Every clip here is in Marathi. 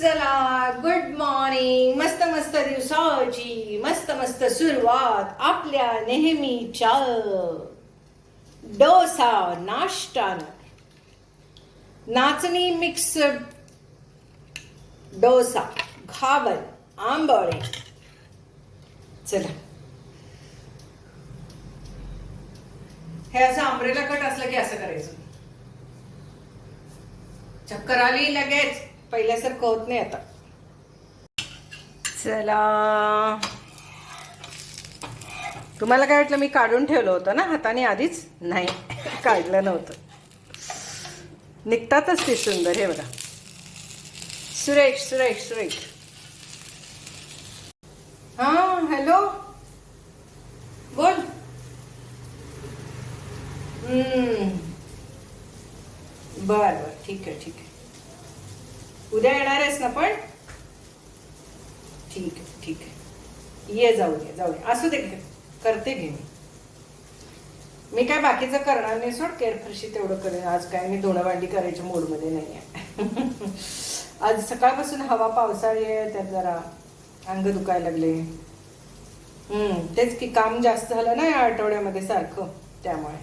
चला गुड मॉर्निंग मस्त मस्त दिवसाची मस्त मस्त सुरुवात आपल्या नेहमीच्या डोसा नाश्ता नाचणी मिक्स डोसा घावन आंबोळे. चला. हे असं आंब्रेला कट असलं की असं करायचं. चक्कर आली लगेच. पहिल्यासारखं होत नाही आता. चला. तुम्हाला काय वाटलं मी काढून ठेवलं होतं ना हाताने आधीच? नाही काढलं नव्हतं. निघतातच ते सुंदर हे बघा. सुरेश सुरेश सुरेश. हा हॅलो? बोल. हम्म. बर बर. ठीक आहे ठीक आहे. उद्या येणार आहेस ना पण? ठीक आहे ठीक आहे. ये जाऊ दे जाऊ दे. असू दे घे. करते घे मी. मी काय बाकीचं करणार नाही सोड. केअरफरशी तेवढं करेन. आज काय मी धुणं भांडी करायच्या मूडमध्ये नाही आहे आज सकाळपासून हवा पावसाळी आहे त्यात जरा अंग दुखायला लागले. हम्म तेच की काम जास्त झालं ना या आठवड्यामध्ये सारखं त्यामुळे.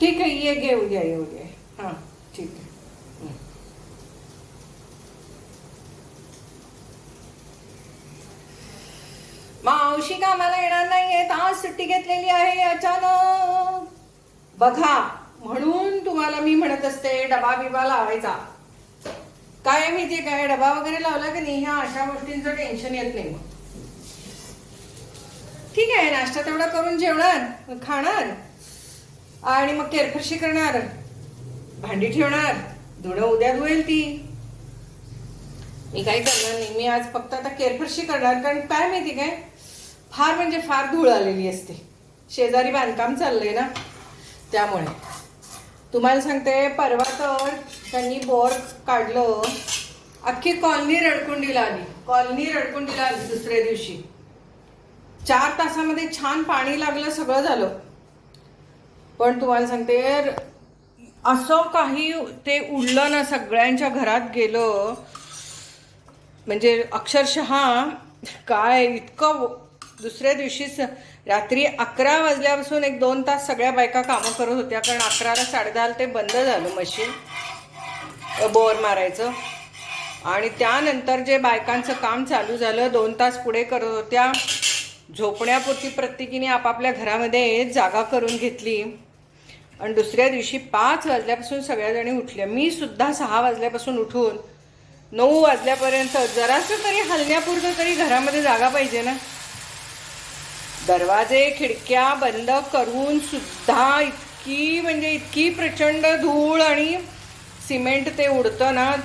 ठीक आहे ये घे उद्या ये उद्या. हां ठीक आहे. मावशी कामाला येणार नाहीये आज सुट्टी घेतलेली आहे अचानक. बघा म्हणून तुम्हाला मी म्हणत असते डबा बिबा लावायचा. काय माहितीये काय डबा वगैरे लावला की नाही ह्या अशा गोष्टींचं टेन्शन येत नाही. मग ठीक आहे नाश्ता तेवढा करून जेवणार खाणार आणि मग केरफरशी करणार भांडी ठेवणार धुणं उद्या धुवेल ती. मी काही करणार नाही मी आज फक्त आता केरफरशी करणार कारण काय माहिती काय? फार म्हणजे फार धूळ आलेली असते. शेजारी बांधकाम चाललंय ना? त्यामुळे. तुम्हाला सांगते परवा तर त्यांनी बोर काढलं. अख्खी कॉलनी रडकुंडीला आली. कॉलनी रडकुंडीला आली दुसऱ्या दिवशी. चार तासामध्ये छान पाणी लागलं सगळं झालं. पण तुम्हाला सांगते असं काही ते उडलं ना सगळ्यांच्या घरात गेलं. म्हणजे अक्षरशः काय इतकं दुसऱ्या दिवशीच रात्री अकरा वाजल्यापासून एक दोन तास सगळ्या बायका कामं करत होत्या कारण अकराला साडेदहाला ते बंद झालं मशीन बोर मारायचं. आणि त्यानंतर जे बायकांचं काम चालू झालं दोन तास पुढे करत होत्या. झोपण्यापुरती प्रत्येकीने आपापल्या घरामध्ये जागा करून घेतली. आणि दुसऱ्या दिवशी पाच वाजल्यापासून सगळ्याजणी उठल्या. मी सुद्धा सहा वाजल्यापासून उठून नऊ वाजल्यापर्यंत जरासं तरी हलण्यापुरतं तरी घरामध्ये जागा पाहिजे ना. दरवाजे खिडक्या बंद करून सुद्धा इतकी म्हणजे इतकी प्रचंड धूळ आणि सिमेंट ते उडतं ना.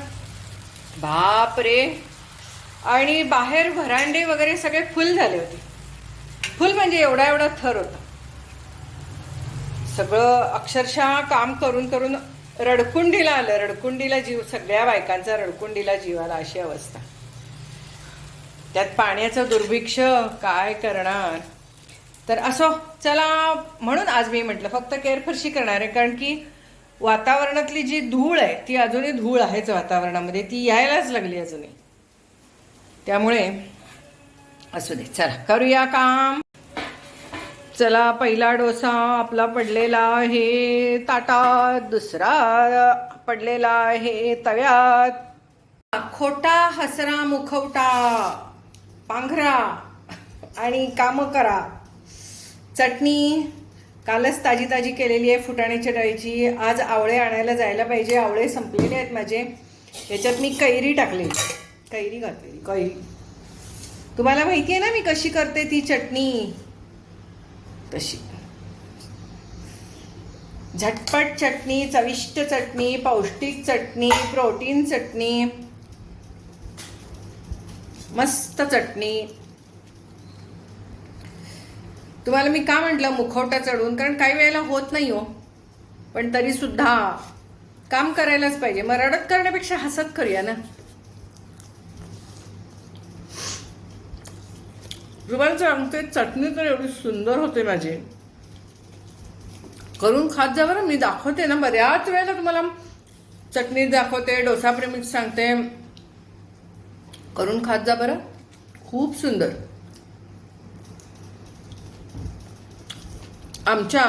बाप रे आणि बाहेर व्हरांडे वगैरे सगळे फुल झाले होते. फुल म्हणजे एवढा एवढा थर होता. सगळं अक्षरशः काम करून करून रडकुंडीला आलं. रडकुंडीला जीव सगळ्या बायकांचा रडकुंडीला जीवाला अशी अवस्था. त्यात पाण्याचं दुर्भिक्ष काय करणार? तर असो चला म्हणून आज मी म्हटलं फक्त केअरफरशी करणार आहे कारण की वातावरणातली जी धूळ आहे ती अजूनही धूळ आहेच वातावरणामध्ये ती यायलाच लागली अजूनही. त्यामुळे असू दे चला करूया काम. चला पहिला डोसा आपला पडलेला आहे ताटात दुसरा पडलेला आहे तव्यात. खोटा हसरा मुखवटा पांघरा आणि काम करा. चटणी कालच ताजी ताजी केलेली आहे फुटाण्याच्या डाळीची. आज आवळे आणायला जायला पाहिजे. आवळे संपलेले आहेत माझे. याच्यात मी कैरी टाकली. कैरी घातलेली. कैरी. तुम्हाला माहिती आहे ना मी कशी करते ती चटणी? तशी. झटपट चटणी चविष्ट चटणी पौष्टिक चटणी प्रोटीन चटणी मस्त चटणी. तुम्हाला मी का म्हटलं मुखवटा चढवून? कारण काही वेळेला होत नाही हो. पण तरी सुद्धा काम करायलाच पाहिजे. मग रडत करण्यापेक्षा हसत करूया ना. तुम्हाला सांगते चटणी तर एवढी सुंदर होते माझी. करून खात जा बरं मी दाखवते ना. बऱ्याच वेळेला तुम्हाला चटणी दाखवते डोसा प्रेमीच सांगते. करून खात जा बरं. खूप सुंदर. आमच्या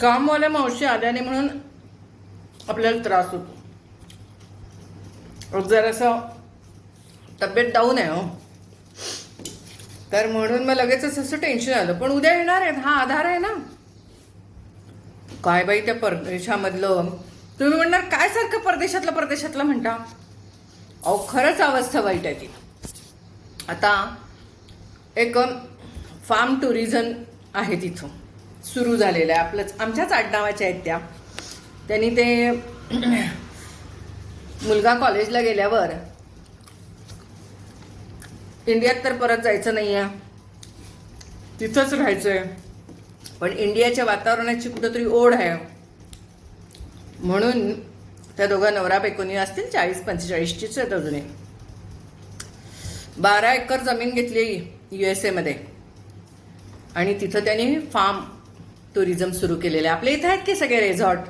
कामवाल्या मावशी आल्याने म्हणून आपल्याला त्रास होतो. जरासं तब्येत डाऊन आहे हो. तर म्हणून मग लगेचच असं टेन्शन आलं. पण उद्या येणार आहेत हा आधार आहे ना. काय बाई त्या परदेशामधलं? तुम्ही म्हणणार काय सारखं परदेशातलं परदेशातलं? म्हणता. अहो खरंच अवस्था वाईट आहे ती. आता एक फार्म टुरिझम आहे तिथून सुरू झालेलं आहे. आपलंच आमच्याच आडनावाच्या आहेत त्या. त्यांनी ते मुलगा कॉलेजला गेल्यावर इंडियात तर परत जायचं नाही आहे तिथंच राहायचं आहे पण इंडियाच्या वातावरणाची कुठंतरी ओढ आहे. म्हणून त्या दोघा नवरा बायकोनी असतील चाळीस पंचेचाळीसचीच आहेत अजूनही. बारा एकर जमीन घेतली यू एस एमध्ये आणि तिथं त्यांनी फार्म टुरिझम सुरू केलेलं आहे. आपल्या इथं आहेत की सगळे रेझॉर्ट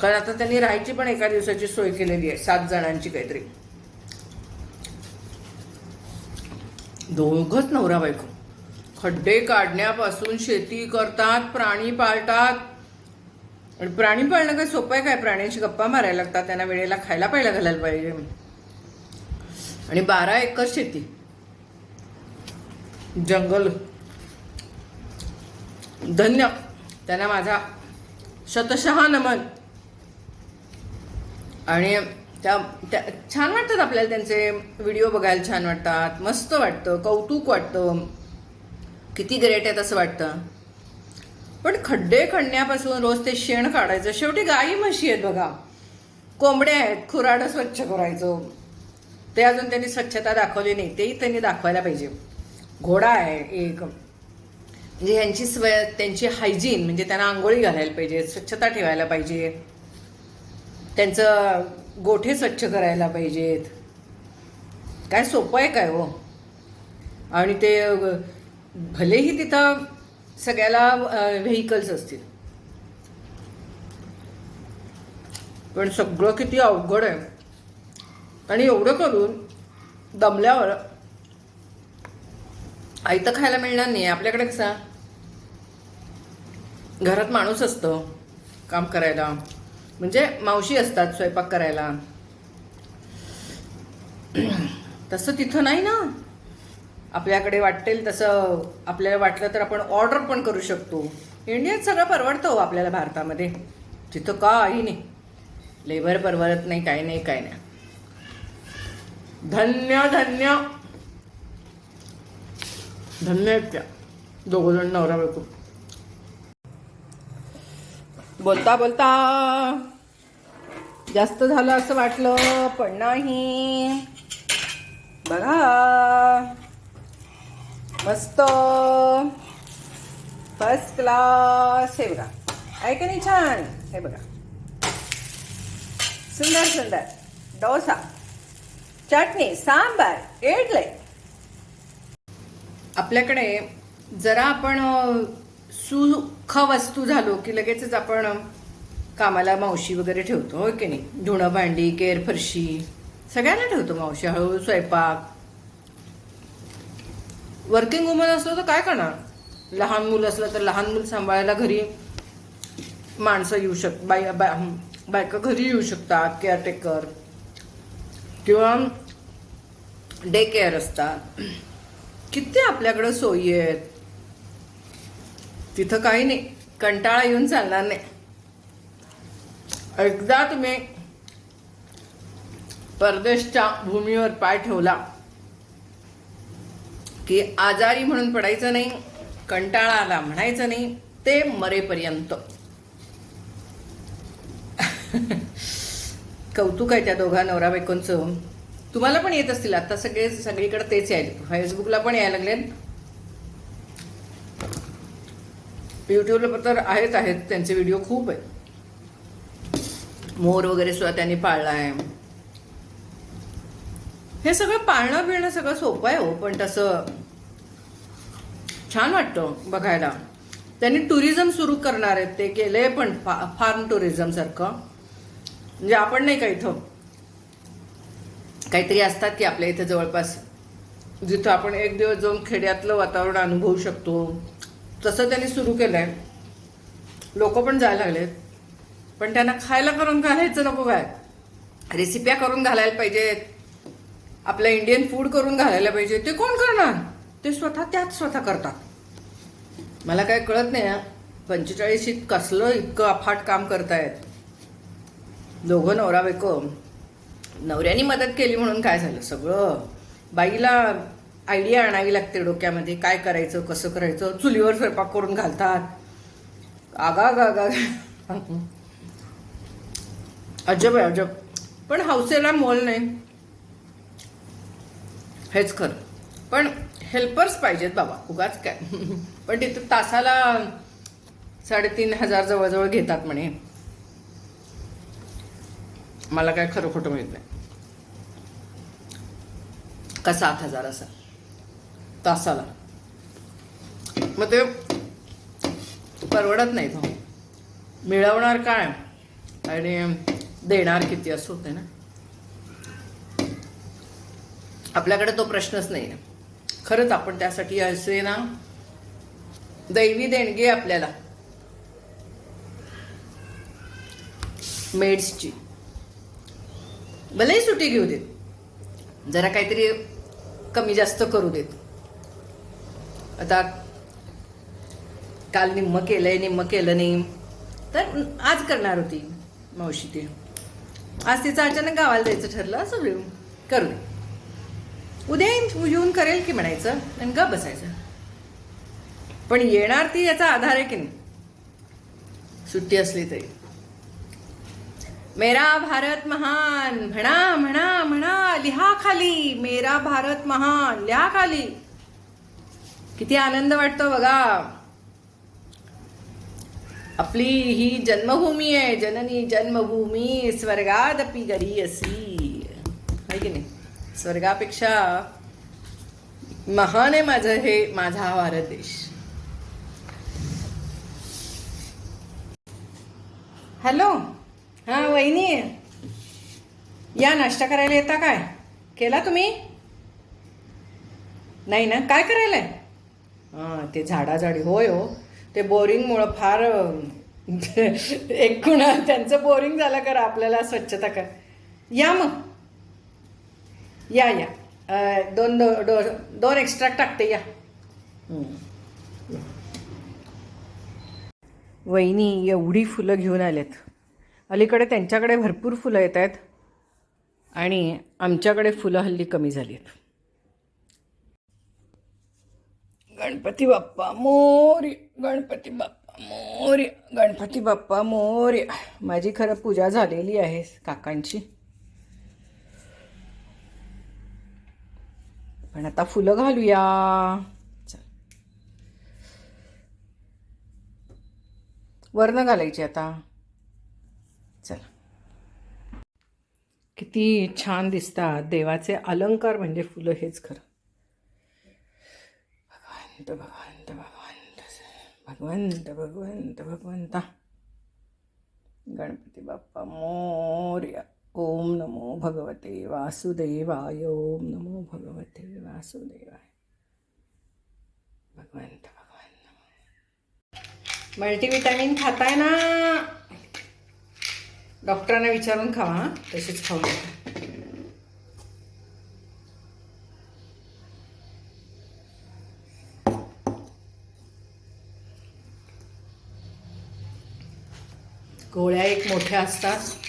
कारण आता त्यांनी राहायची पण एका दिवसाची सोय केलेली आहे सात जणांची काहीतरी. दोघच नवरा बायको. खड्डे काढण्यापासून शेती करतात प्राणी पाळतात. आणि प्राणी पाळणं काय सोपं आहे काय? प्राण्यांशी गप्पा मारायला लागतात त्यांना वेळेला खायला पाहिला घालायला पाहिजे. आणि बारा एकर शेती. जंगल. धन्य. त्यांना माझा शतशहा नमन. आणि त्या त्या छान वाटतात आपल्याला त्यांचे व्हिडिओ बघायला छान वाटतात. मस्त वाटतं कौतुक वाटतं. किती ग्रेट आहेत असं वाटतं. पण खड्डे खणण्यापासून रोज ते शेण काढायचं. शेवटी गाई म्हशी आहेत बघा. कोंबड्या आहेत खुराडं स्वच्छ करायचं. ते अजून त्यांनी स्वच्छता दाखवली नाही. तेही त्यांनी दाखवायला पाहिजे. घोडा आहे एक. म्हणजे ह्यांची स्वय त्यांची हायजीन म्हणजे त्यांना आंघोळी घालायला पाहिजे स्वच्छता ठेवायला पाहिजे. त्यांचं गोठे स्वच्छ करायला पाहिजेत. काय सोपं आहे काय हो? आणि ते भलेही तिथं सगळ्याला व्हेकल्स असतील. पण सगळं किती अवघड आहे. आणि एवढं करून दमल्यावर आयतं खायला मिळणार नाही. आपल्याकडे कसा? घरात माणूस असतो काम करायला. म्हणजे मावशी असतात स्वयंपाक करायला. तसं तिथं नाही ना. आपल्याकडे वाटेल तसं आपल्याला वाटलं तर आपण ऑर्डर पण करू शकतो. इंडियात सगळं परवडतं हो आपल्याला भारतामध्ये. तिथं काही नाही. लेबर परवडत नाही काही नाही काय नाही. धन्य धन्य. धन्य आहेत त्या. दोघंजण नवरा बायको. बोलता बोलता. जास्त झालं असं वाटलं पण नाही. बघा. मस्त. फर्स्ट क्लास हे बघा. आहे का नाही छान? हे बघा. सुंदर सुंदर. डोसा. चटणी सांबार. इडली. आपल्याकडे जरा आपण सुख वस्तू झालो की लगेचच आपण कामाला मावशी वगैरे ठेवतो हो की नाही? धुणं भांडी केर फरशी सगळ्यांना ठेवतो मावशी हळूहळू स्वयंपाक. वर्किंग वुमन असलं तर काय करणार? लहान मुलं असलं तर लहान मुलं सांभाळायला घरी माणसं येऊ शक बाय बाय- बायका घरी येऊ शकतात केअरटेकर किंवा डे केअर असतात. किती आपल्याकडं सोयी आहेत? तिथं काही नाही. कंटाळा येऊन चालणार नाही. एकदा तुम्ही परदेशच्या भूमीवर पाय ठेवला की आजारी म्हणून पडायचं नाही कंटाळा आला म्हणायचं नाही ते मरेपर्यंत. कौतुक आहे त्या दोघा नवरा बायकोंचं तुम्हाला पण येत असतील आता सगळे सगळीकडे तेच यायले फेसबुकला पण यायला लागले युट्यूबला तर आहेत आहेत. त्यांचे व्हिडिओ खूप आहेत. मोर वगैरे सुद्धा त्यांनी पाळला आहे हे सगळं पाळणं बिळणं सगळं सोपं आहे हो पण तसं छान वाटतं बघायला. त्यांनी टुरिझम सुरू करणार आहेत. ते केले पण फा फार्म टुरिझम सारखं. म्हणजे आपण नाही का इथं काहीतरी असतात की आपल्या इथं जवळपास जिथं आपण एक दिवस जाऊन खेड्यातलं वातावरण अनुभवू शकतो. तसं त्यांनी सुरू केलं आहे लोक पण जायला लागलेत. पण त्यांना खायला करून घालायचं नको काय रेसिप्या करून घालायला पाहिजेत. आपलं इंडियन फूड करून घालायला पाहिजे. ते कोण करणार? ते स्वतः त्यात स्वतः करतात. मला काय कळत नाही पंचेचाळीशीत कसलं इतकं अफाट काम करतायत. दोघं नवरा बायको. नवऱ्याने मदत केली म्हणून काय झालं? सगळं बाईला आयडिया आणावी लागते डोक्यामध्ये. काय करायचं कसं करायचं? चुलीवर स्वयंपाक करून घालतात. आगा गा गा अजब आहे अजब. पण हौसेला मोल नाही. हेच खरं. पण हेल्पर्स पाहिजेत बाबा उगाच काय. पण तिथं तासाला साडेतीन हजार जवळजवळ घेतात म्हणे. मला काय खरं खोटं माहीत नाही. का सात हजार असा तासाला. मग ते परवडत नाही तो. मिळवणार काय? आणि देणार किती असं होते ना? आपल्याकडे तो प्रश्नच नाही आहे खरंच आपण त्यासाठी असे ना दैवी देणगी आहे आपल्याला. मेड्सची भलेही सुट्टी घेऊ देत. जरा काहीतरी कमी जास्त करू देत. आता काल निम्म केलंय निम्म केलं नाही. तर आज करणार होती मावशी ती. आज तिचं अचानक गावाला जायचं ठरलं असं करू दे. उद्या येईन येऊन करेल की म्हणायचं आणि ग बसायचं. पण येणार ती याचा आधार आहे की नाही? सुट्टी असली तरी. मेरा भारत महान म्हणा म्हणा म्हणा लिहा खाली. मेरा भारत महान लिहा खाली. किती आनंद वाटतो बघा. आपली ही जन्मभूमी आहे. जननी जन्मभूमी स्वर्गादपी गरी असी. आहे की नाही? स्वर्गापेक्षा महान आहे माझं हे माझा हा भारत देश. हॅलो? हा वहिनी. या नाश्ता करायला येता काय? केला तुम्ही? नाही ना? काय करायला हां ते झाडाझाडी. होय हो. ते बोरिंगमुळं फार अं, एकूण त्यांचं बोरिंग झालं करा आपल्याला स्वच्छता कर. या मग. या या. दोन दो, दो, दोन एक्स्ट्रा टाकते या. वहिनी एवढी फुलं घेऊन आलेत. अलीकडे त्यांच्याकडे भरपूर फुलं येत आहेत आणि आमच्याकडे फुलं हल्ली कमी झाली आहेत. गणपती बाप्पा मोर्य गणपती बाप्पा मोर्य गणपती बाप्पा मोर्य माझी खरं पूजा झालेली आहे काकांची. पण आता फुलं घालूया. चल. वर्ण घालायची आता. चला. किती छान दिसतात देवाचे अलंकार म्हणजे फुलं हेच खरं. भगवंत भगवंत भगवंत भगवंत भगवंत भगवंता. गणपती बाप्पा मोर्या. ओम नमो भगवते वासुदेवाय. ओम नमो भगवते वासुदेवाय. भगवंत भगवंत. मल्टीविटॅमिन खाताय ना? डॉक्टरांना विचारून खावा तसेच खाऊ नका. गोळ्या एक मोठ्या असतात.